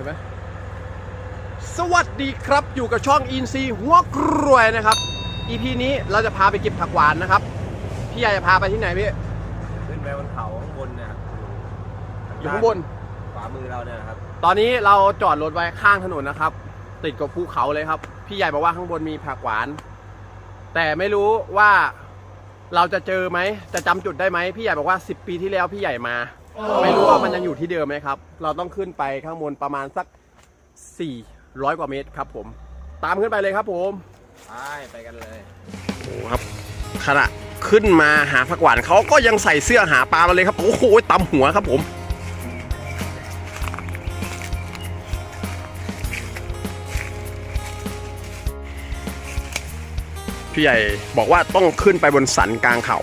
ช่ไหมสวัสดีครับอยู่กับช่องอินซีหัวกรวยนะครับ EP นี้เราจะพาไปเก็บผักหวานนะครับ พี่ใหญ่จะพาไปที่ไหนพี่ ขึ้นไปบนเขาข้างบนเนี่ยครับอยู่ข้างบน ขวามือเราเนี่ยนะครับตอนนี้เราจอดรถไว้ข้างถนนนะครับ ติดกับภูเขาเลยครับ พี่ใหญ่บอกว่าข้างบนมีผักหวาน แต่ไม่รู้ว่าเราจะเจอไหม จะจำจุดได้ไหม พี่ใหญ่บอกว่า 10 ปีที่แล้วพี่ใหญ่มา ไม่รู้ว่ามันยังอยู่ที่เดิมไหมครับ เราต้องขึ้นไปข้างบนประมาณสัก 400 กว่าเมตรครับผม ตามขึ้นไปเลยครับผมไปไปกันเลยโอ้ครับขณะขึ้นมาหาผักหวานเขาก็ยังใส่เสื้อหาปลามาเลยครับ โอ้โหตำหัวครับผมพี่ใหญ่บอกว่าต้องขึ้นไปบนสันกลางเขา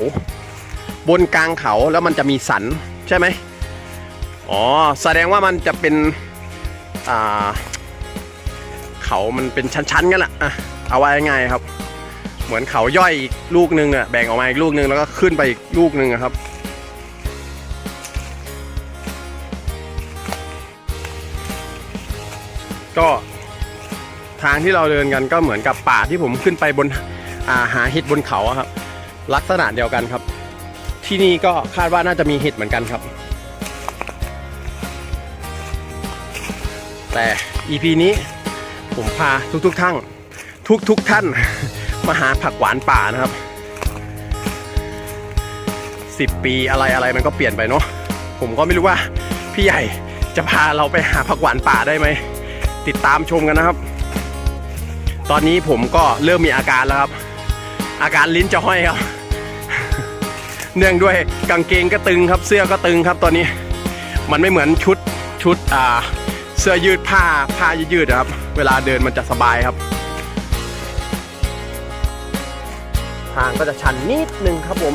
บนกลางเขาแล้วมันจะมีสันใช่ไหม อ๋อ แสดงว่ามันจะเป็น อ่า เขามันเป็นชั้นๆกันแหละอะเอาไว้ง่ายๆครับ เหมือนเขาย่อยอีกลูกหนึงอะแบ่งออกมาอีกลูกหนึงแล้วก็ขึ้นไปอีกลูกหนึงอะครับก็ทางที่เราเดินกันก็เหมือนกับป่าที่ผมขึ้นไปบนอ่าหาเห็ดบนเขาครับ ลักษณะเดียวกันครับ ที่นี่ก็คาดว่าน่าจะมีเห็ดเหมือนกันครับ แต่ EP นี้ผมพาทุกๆท่านทุกๆท่าน มาหาผักหวานป่านะครับ10ปีอะไรอะไรมันก็เปลี่ยนไปเนาะผมก็ไม่รู้ว่าพี่ใหญ่จะพาเราไปหาผักหวานป่าได้ไหม ติดตามชมกันนะครับ ตอนนี้ผมก็เริ่มมีอาการแล้วครับ อาการลิ้นจะห้อยครับ เนื่องด้วยกางเกงก็ตึงครับเสื้อก็ตึงครับตอนนี้ มันไม่เหมือนชุดชุดอ่า สื้อยืดผ้าผ้ายืดๆครับ เวลาเดินมันจะสบายครับ ทางก็จะชันนิดนึงครับผม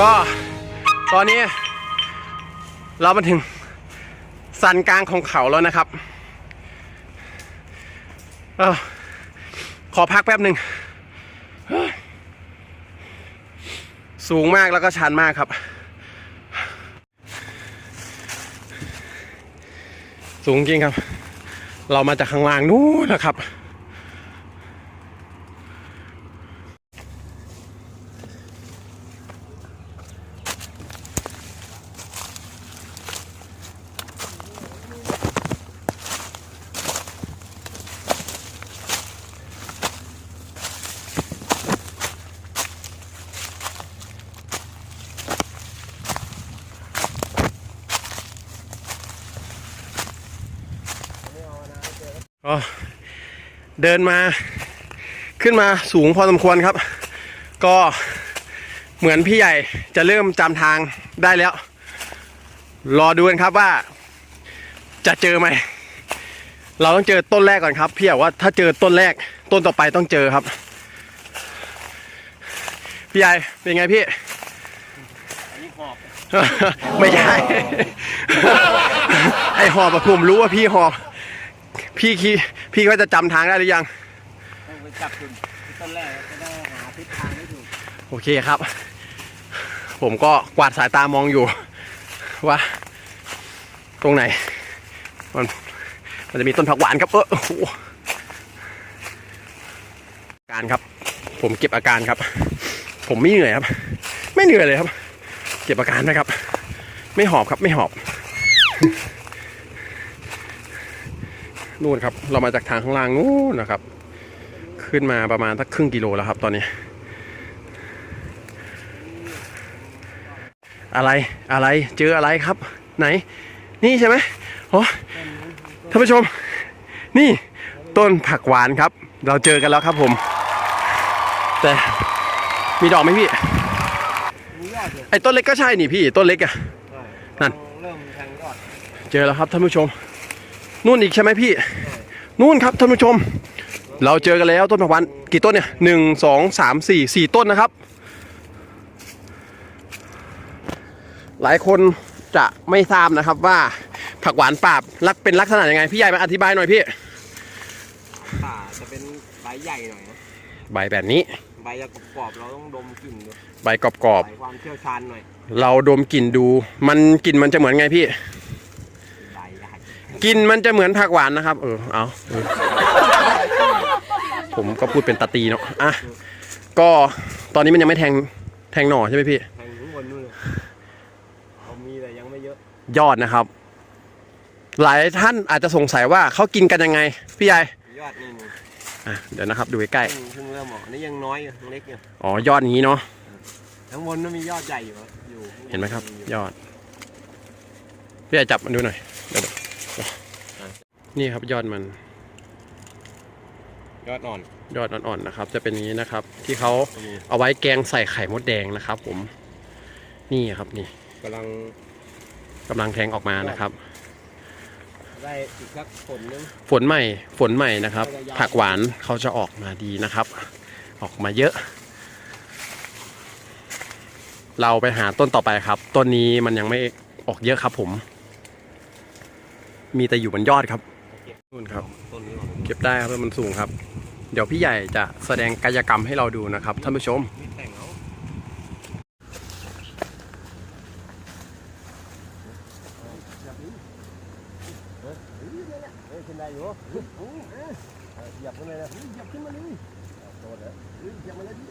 ก็ตอนนี้เรามาถึงสันกลางของเขาแล้วนะครับออขอพักแป๊บหนึ่ง สูงมากแล้วก็ชันมากครับ สูงจริงครับ เรามาจากข้างล่างนู้นนะครับ ก็เดินมาขึ้นมาสูงพอสมควรครับ ก็เหมือนพี่ใหญ่จะเริ่มจำทางได้แล้ว รอดูกันครับว่า จะเจอไหม เราต้องเจอต้นแรกก่อนครับ พี่บอกว่าถ้าเจอต้นแรกต้นต่อไปต้องเจอครับ พี่ใหญ่เป็นไงพี่ไม่ใช่ ไอหอบอะผมรู้ว่าพี่หอบ พี่คีพี่ก็จะจำทางได้หรือยัง ต้องไปจับจุดต้นแรกจะได้หาทิศทางไม่ถูกโอเคครับ ผมก็กวาดสายตามองอยู่ ว่า ตรงไหน มันมันจะมีต้นผักหวานครับ เออโอ้โหการครับ ผมเก็บอาการครับ ผมไม่เหนื่อยครับ ไม่เหนื่อยเลยครับ เก็บอาการนะครับ ไม่หอบครับ ไม่หอบ นู่นครับ เรามาจากทางข้างล่างนู้นนะครับ ขึ้นมาประมาณสักครึ่งกิโลแล้วครับ ตอนนี้ อะไรอะไรเจออะไรครับ ไหน นี่ใช่ไหมโอ้ท่านผู้ชม นี่ต้นผักหวานครับ เราเจอกันแล้วครับผม แต่มีดอกไหมพี่มียอดอยู่ไอ้ต้นเล็กก็ใช่นี่พี่ต้นเล็กอะนั่นเริ่มแทงยอด เจอแล้วครับท่านผู้ชม นู่นอีกใช่ไหมพี่ นู่นครับท่านผู้ชม เราเจอกันแล้วต้นผักหวานกี่ต้นเนี่ยหนึ่งสองสามสี่สี่ต้นนะครับ หลายคนจะไม่ทราบนะครับว่าผักหวานป่าบลักเป็นลักษณะยังไง พี่ใหญ่มาอธิบายหน่อยพี่ป่าจะเป็นใบใหญ่หน่อยนะใบแบบนี้ ใบจะกรอบๆเราต้องดมกลิ่นดูใบกรอบใส่ความเชี่ยวชาญหน่อย ๆ เราดมกลิ่นดู มันกลิ่นมันจะเหมือนไงพี่ใบใหญ่ กลิ่นมันจะเหมือนผักหวานนะครับ เออเอาเออผมก็พูดเป็นตาตีเนาะอะก็ตอนนี้มันยังไม่แทงแทงหน่อใช่ไหมพี่ แทงข้างบนนู่นเลยเขามีแต่ยังไม่เยอะ ยอดนะครับ หลายท่านอาจจะสงสัยว่าเขากินกันยังไง พี่ใหญ่ยอดนี่นี่อะเดี๋ยวนะครับ ดูใกล้เพิ่งเพิ่งเริ่มออกอันนี่ยังน้อยอยู่ยังเล็กอยู่ๆอ๋อยอดนี้เนาะทั้างบนนั้นมียอดใหญ่อยู่ครับอยู่เห็นไหมครับ ยอดพี่ใหญ่จับมันดูหน่อยเดี๋ยวเดี๋ยว นี่ครับยอดมัน ยอดอ่อน ยอดอ่อนๆนะครับ จะเป็นอย่างนี้นะครับ ที่เขาก็มีเอาไว้แกงใส่ไข่มดแดงนะครับ ผม นี่ครับนี่กำลังกำลังแทงออกมานะครับ ได้อีกสักผลนึงฝนใหม่ฝนใหม่นะครับ ผักหวานเขาจะออกมาดีนะครับ ออกมาเยอะ เราไปหาต้นต่อไปครับ ต้นนี้มันยังไม่ออกเยอะครับผม มีแต่อยู่บนยอดครับนู่นครับต้นนี้ก่อนเก็บได้ครับเพราะมันสูงครับ เดี๋ยวพี่ใหญ่จะแสดงกายกรรมให้เราดูนะครับท่านผู้ชมมีแต่งเอาเฮ้ยเฮ้ยขึ้นได้อยู่เหยียบขึ้นเลยนะเหยียบขึ้นมาเลยโดนแล้วเหยียบมาเลยพี่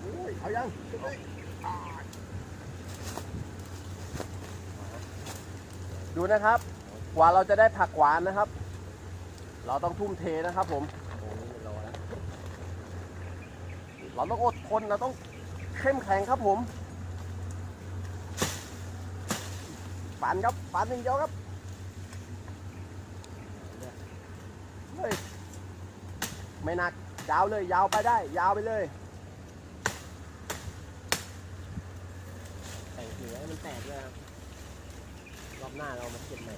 โอ้ยเอายัง ดูนะครับ กว่าเราจะได้ผักหวานนะครับ เราต้องทุ่มเทนะครับผม เราต้องอดทน เราต้องเข้มแข็งครับผมฝันครับฝันอย่งเดียวครับเฮ้ยไม่หนัก ยาวเลย ยาวไปได้ ยาวไปเลยแต่งเสือให้มันแตกเลยครับ รอบหน้าเรามาเก็บใหม่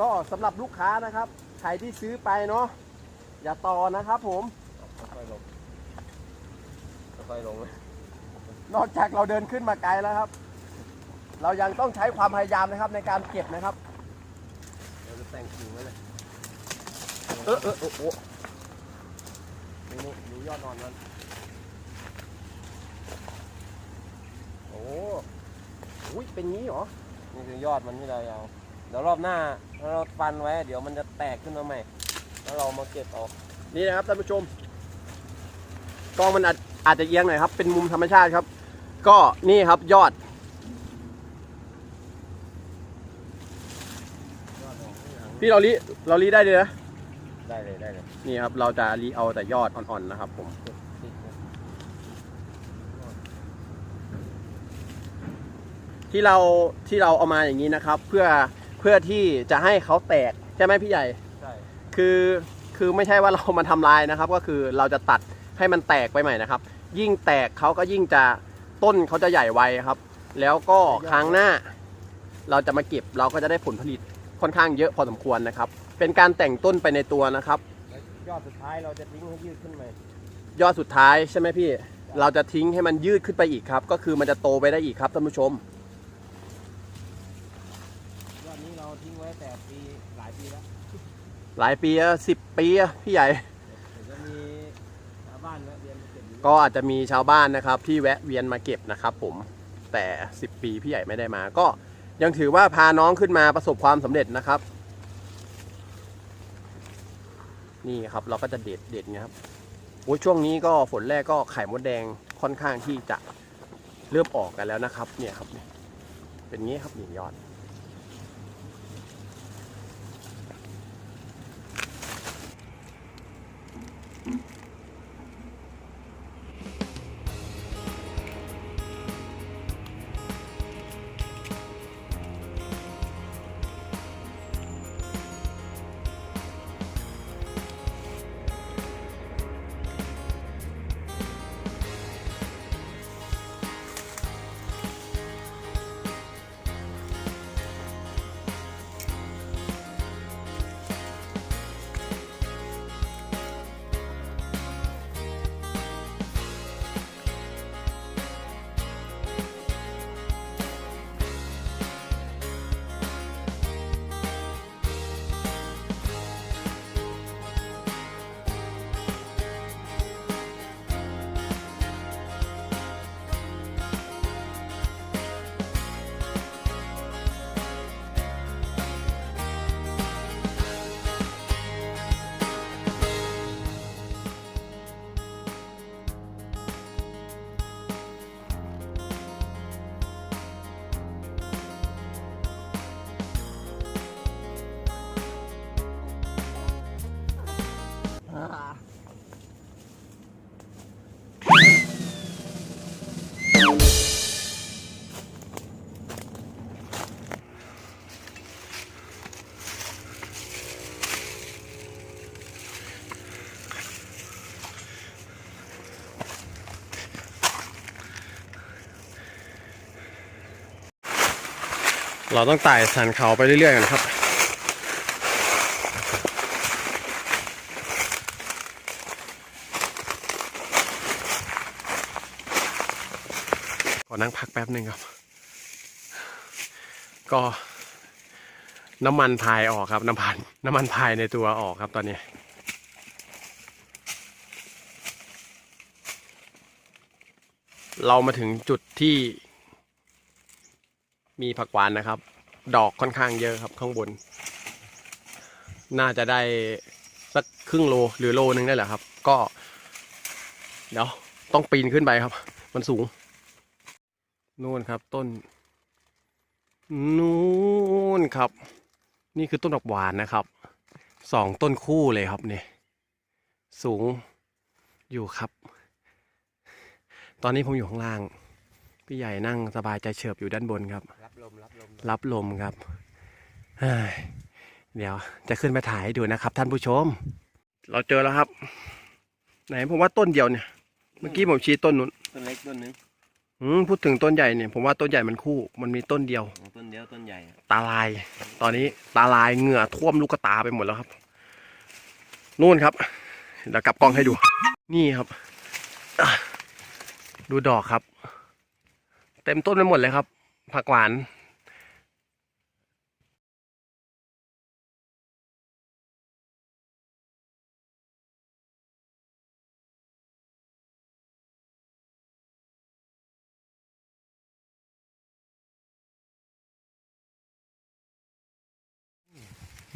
ก็สำหรับลูกค้านะครับ ใครที่ซื้อไปเนาะอย่าต่อนะครับผมค่อยๆลงค่อยๆลงเลยนอกจากเราเดินขึ้นมาไกลแล้วครับ เรายังต้องใช้ความพยายามนะครับในการเก็บนะครับเราจะแต่งกิ่งไว้เลยเออเออเออโอ้นี่นี่ดูยอดนอนมันโอ้อุ้ยเป็นงี้เหรอ นี่คือยอดมันที่เราเอาเดี๋ยวรอบหน้าถ้าเราฟันไว้ เดี๋ยวมันจะแตกขึ้นมาใหม่ แล้วเรามาเก็บออก นี่นะครับท่านผู้ชมกล้องมันอาจอาจจะเอียงหน่อยครับ เป็นมุมธรรมชาติครับ ก็นี่ครับยอดยอดออกข้างหลังพี่เราลีเราลีได้เลยนะ ได้เลยได้เลย นี่ครับ เราจะรีเอาแต่ยอดอ่อนๆนะครับผม ติดนะ ที่เราที่เราเอามาอย่างนี้นะครับ เพื่อเพื่อที่จะให้เขาแตกใช่ไหมพี่ใหญ่ใช่คือคือไม่ใช่ว่าเรามาทำลายนะครับ ก็คือเราจะตัดให้มันแตกไปใหม่นะครับ ยิ่งแตกเขาก็ยิ่งจะต้นเขาจะใหญ่ไวครับ แล้วก็ครั้งหน้า เราจะมาเก็บเราก็จะได้ผลผลิตค่อนข้างเยอะพอสมควรนะครับ เป็นการแต่งต้นไปในตัวนะครับแล้วยอดสุดท้ายเราจะทิ้งให้ยืดขึ้นใหม่ยอดสุดท้ายใช่ไหมพี่ เราจะทิ้งให้มันยืดขึ้นไปอีกครับ ก็คือมันจะโตไปได้อีกครับท่านผู้ชม ยอดนี้เราทิ้งไว้แต่ปี หลายปีแล้วหลายปีสิบปีอะพี่ใหญ่ เดี๋ยวจะมีชาวบ้านแวะเวียนมาเก็บอยู่ก็อาจจะมีชาวบ้านนะครับที่แวะเวียนมาเก็บนะครับผมแต่ 10 ปีพี่ใหญ่ไม่ได้มา ก็ยังถือว่าพาน้องขึ้นมาประสบความสำเร็จนะครับ นี่ครับเราก็จะเด็ดเด็ดเงี้ยครับโอ้ยช่วงนี้ก็ฝนแรกก็ไข่มดแดงค่อนข้างที่จะเริ่มออกกันแล้วนะครับ เนี่ยครับเนี่ยเป็นงี้ครับนี่ยอด เราต้องไต่สันเขาไปเรื่อยๆกันครับ ขอนั่งพักแป๊บหนึ่งครับ ก็น้ำมันพายออกครับ น้ำพันน้ำมันพายในตัวออกครับตอนนี้เรามาถึงจุดที่ มีผักหวานนะครับ ดอกค่อนข้างเยอะครับข้างบน น่าจะได้สักครึ่งโลหรือโลนึงได้แหละครับ ก็เดี๋ยวต้องปีนขึ้นไปครับ มันสูงนู่นครับต้นนู่นครับ นี่คือต้นดอกหวานนะครับสองต้นคู่เลยครับเนี่ยสูงอยู่ครับ ตอนนี้ผมอยู่ข้างล่าง พี่ใหญ่นั่งสบายใจเฉิบอยู่ด้านบนครับรับ ลมรับลมรับลมครับเฮ้ยเดี๋ยวจะขึ้นไปถ่ายให้ดูนะครับ ท่านผู้ชม เราเจอแล้วครับ ไหนผมว่าต้นเดียวเนี่ย เมื่อกี้ผมชี้ต้นนู้นต้นเล็กต้นนึงอืมพูดถึงต้นใหญ่เนี่ย ผมว่าต้นใหญ่มันคู่ มันมีต้นเดียว ต้นเดียวต้นใหญ่อะตาลาย ตอนนี้ตาลายเหงื่อท่วมลูกตาไปหมดแล้วครับ นู่นครับ เดี๋ยวกลับกล้องให้ดู นี่ครับอะดูดอกครับ เต็มต้นไปหมดเลยครับ ผักหวาน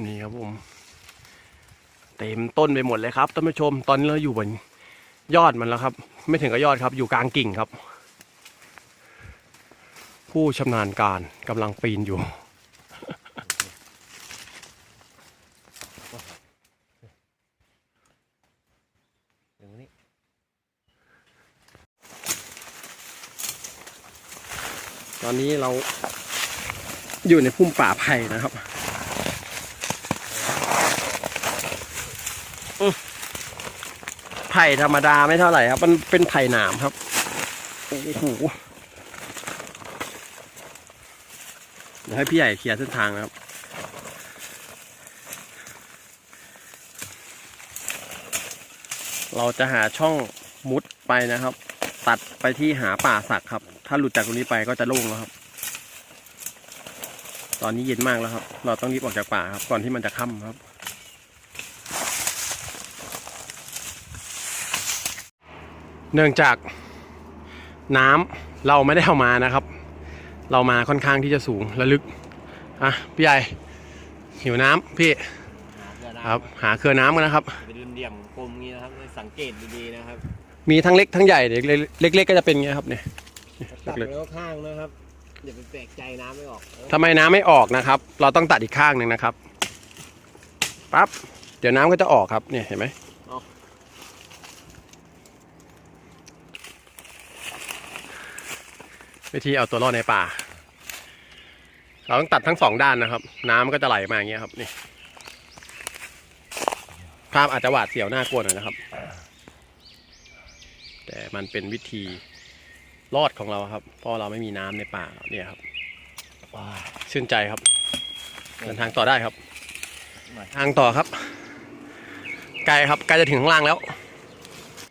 นี่ครับผมเต็มต้นไปหมดเลยครับท่านผู้ชม ตอนนี้เราอยู่บนยอดมันแล้วครับ ไม่ถึงกับยอดครับ อยู่กลางกิ่งครับ ผู้ชำนาญการกำลังปีนอยู่ตอนนี้เราอยู่ในพุ่มป่าไผ่นะครับไผ่ธรรมดาไม่เท่าไหร่ครับ มันเป็นไผ่หนามครับ โอ้โห เดี๋ยวให้พี่ใหญ่เคลียร์เส้นทางนะครับเราจะหาช่องมุดไปนะครับ ตัดไปที่หาป่าสักครับ ถ้าหลุดจากตรงนี้ไปก็จะโล่งแล้วครับ ตอนนี้เย็นมากแล้วครับ เราต้องรีบออกจากป่าครับ ก่อนที่มันจะค่ำครับ เนื่องจากน้ำเราไม่ได้เอามานะครับ เรามาค่อนข้างที่จะสูงและลึกอะพี่ใหญ่หิวน้ำพี่หาเพื่อนะครับหาเครือน้ำกันนะครับเป็นเหลี่ยมๆกลมงี้นะครับสังเกตดีๆนะครับ มีทั้งเล็กทั้งใหญ่เด็กเล็กๆก็จะเป็นอย่างเงี้ยครับเนี่ยตัดไปข้างๆนะครับอย่าไปแปลกใจน้ำไม่ออกทำไมน้ำไม่ออกนะครับ เราต้องตัดอีกข้างหนึ่งนะครับปั๊บเดี๋ยวน้ำก็จะออกครับเนี่ยเห็นไหม วิธีเอาตัวรอดในป่า เราต้องตัดทั้งสองด้านนะครับ น้ำก็จะไหลมาอย่างเงี้ยครับนี่ภาพอาจจะหวาดเสียวน่ากลัวหน่อยนะครับ แต่มันเป็นวิธีรอดของเราครับ เพราะเราไม่มีน้ำในป่าเนี่ยครับชื่นใจครับเดินทางต่อได้ครับ ทางต่อครับ ไกลครับใกลจะถึงข้างล่างแล้ว